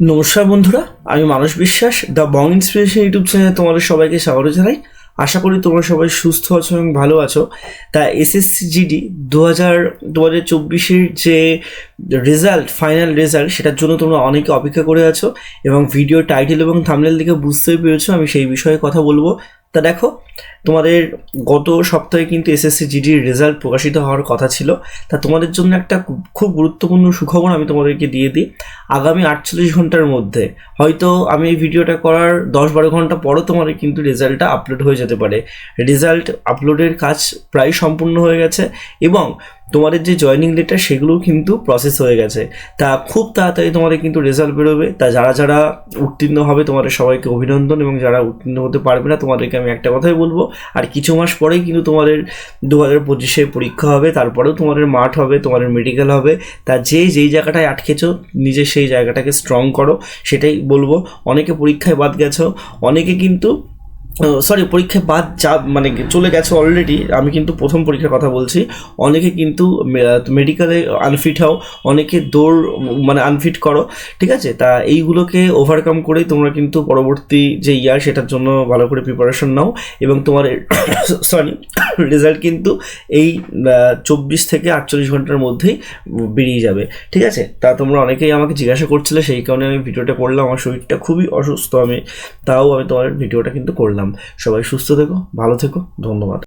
নমস্কার বন্ধুরা, আমি মানুষ বিশ্বাস দ্য বং ইন্সপিরেশন ইউটিউব চ্যানেলে তোমাদের সবাইকে স্বাগত জানাই। আশা করি তোমরা সবাই সুস্থ আছো এবং ভালো আছো। তা এসএসসি জিডি দু হাজার দু হাজার চব্বিশের যে রেজাল্ট ফাইনাল রেজাল্ট সেটার জন্য তোমরা অনেকে অপেক্ষা করে আছো এবং ভিডিও টাইটেল এবং থামলেল দেখে বুঝতেই পেরেছ, আমি সেই বিষয়ে কথা বলব। তা দেখো, তোমাদের গত সপ্তাহে কিন্তু এসএসসি জিডির রেজাল্ট প্রকাশিত হওয়ার কথা ছিল। তা তোমাদের জন্য একটা খুব- গুরুত্বপূর্ণ সুখবর আমি তোমাদেরকে দিয়ে দিই। আগামী আটচল্লিশ ঘণ্টার মধ্যে, হয়তো আমি এই ভিডিওটা করার দশ বারো ঘণ্টা পরও তোমাদের কিন্তু রেজাল্টটা আপলোড হয়ে যেতে পারে। রেজাল্ট আপলোডের কাজ প্রায় সম্পূর্ণ হয়ে গেছে এবং তোমাদের যে জয়নিং লেটার সেগুলোও কিন্তু প্রসেস হয়ে গেছে। তা খুব তাড়াতাড়ি তোমাদের কিন্তু রেজাল্ট বেরোবে। তা যারা যারা উত্তীর্ণ হবে, তোমাদের সবাইকে অভিনন্দন এবং যারা উত্তীর্ণ হতে পারবে না, তোমাদেরকে আমি একটা কথাই বলব। আর কিছু মাস পরেই কিন্তু তোমাদের দু হাজার পঁচিশে পরীক্ষা হবে, তারপরেও তোমাদের মাঠ হবে, তোমাদের মেডিকেল হবে। তা যে যেই জায়গাটায় আটকেছো, নিজে সেই জায়গাটাকে স্ট্রং করো, সেটাই বলব। অনেকে পরীক্ষায় বাদ গেছো, অনেকে কিন্তু সরি পরীক্ষা বাদ যা মানে চলে গেছে অলরেডি আমি কিন্তু প্রথম পরীক্ষার কথা বলছি। অনেকে কিন্তু মেডিকেলে আনফিট হও, অনেকে দৌড় মানে আনফিট করো, ঠিক আছে? তা এইগুলোকে ওভারকাম করেই তোমরা কিন্তু পরবর্তী যে ইয়ার সেটার জন্য ভালো করে প্রিপারেশন নাও এবং তোমার সরি রেজাল্ট কিন্তু এই চব্বিশ থেকে আটচল্লিশ ঘণ্টার মধ্যেই বেরিয়ে যাবে। ঠিক আছে? তা তোমরা অনেকেই আমাকে জিজ্ঞাসা করছিলে, সেই কারণে আমি ভিডিওটা করলাম। আমার শরীরটা খুবই অসুস্থ, আমি, তাও আমি তোমার ভিডিওটা কিন্তু করলাম। সবাই সুস্থ থেকো, ভালো থেকো, ধন্যবাদ।